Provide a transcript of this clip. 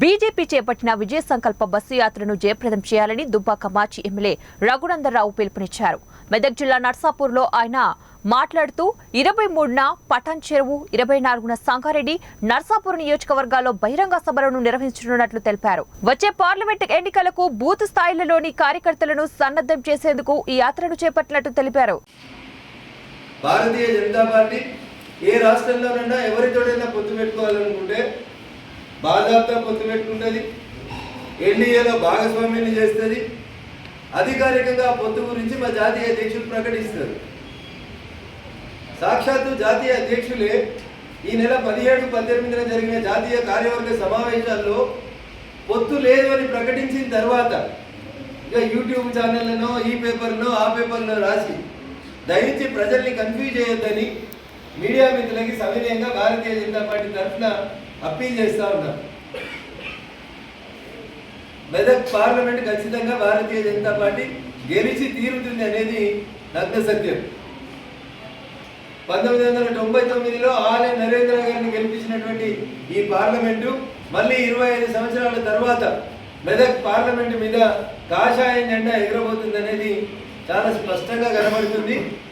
BJP చేపట్టిన విజయ సంకల్ప bus యాత్రను జయప్రదం చేయాలని దుబ్బాక మాజీ ఎమ్మెల్యే రఘునందరావు పిలుపునిచ్చారు. మెదక్ జిల్లా నర్సాపూర్లో ఆయన మాట్లాడుతూ ఇరవై మూడున పటాన్ చెరువు ఇరవై నాలుగున సంగారెడ్డి నర్సాపూర్ నియోజకవర్గాల్లో బహిరంగ సభలను నిర్వహించనున్నట్లు తెలిపారు. వచ్చే పార్లమెంట్ ఎన్నికలకు బూత్ స్థాయిలలోని కార్యకర్తలను సన్నద్ధం చేసేందుకు ఈ యాత్రను చేపట్టినట్టు తెలిపారు. భారతీయ జనతా పార్టీ ఏ రాష్ట్రంలోనైనా ఎవరితోడైనా పొత్తు పెట్టుకోవాలనుకుంటే బాధాప్తా పొత్తు పెట్టుకుంటుంది ఎన్డీఏలో భాగస్వామ్యాన్ని చేస్తుంది. అధికారికంగా పొత్తు గురించి మా జాతీయ అధ్యక్షులు ప్రకటిస్తారు. సాక్షాత్తు జాతీయ అధ్యక్షులే ఈ నెల పదిహేడు పద్దెనిమిదిన జరిగిన జాతీయ కార్యవర్గ సమావేశాల్లో పొత్తు లేదు అని ప్రకటించిన తర్వాత ఇక యూట్యూబ్ ఛానళ్ళనో ఈ పేపర్లో ఆ పేపర్లో రాసి దయచి ప్రజల్ని కన్ఫ్యూజ్ చేయొద్దని మీడియా మిత్రులకి సవినయంగా భారతీయ జనతా పార్టీ తరఫున అప్పీల్ చేస్తా ఉన్నాం మెదక్ పార్లమెంట్ ఖచ్చితంగా భారతీయ జనతా పార్టీ గెలిచి తీరుతుంది అనేది నగ్న సత్యం పంతొమ్మిది వందల తొంభై తొమ్మిదిలో ఆలయ నరేంద్ర గారిని గెలిపించినటువంటి ఈ పార్లమెంటు మళ్ళీ ఇరవై ఐదు సంవత్సరాల తర్వాత మెదక్ పార్లమెంట్ మీద కాషాయం జెండా ఎగరబోతుంది అనేది చాలా స్పష్టంగా కనబడుతుంది.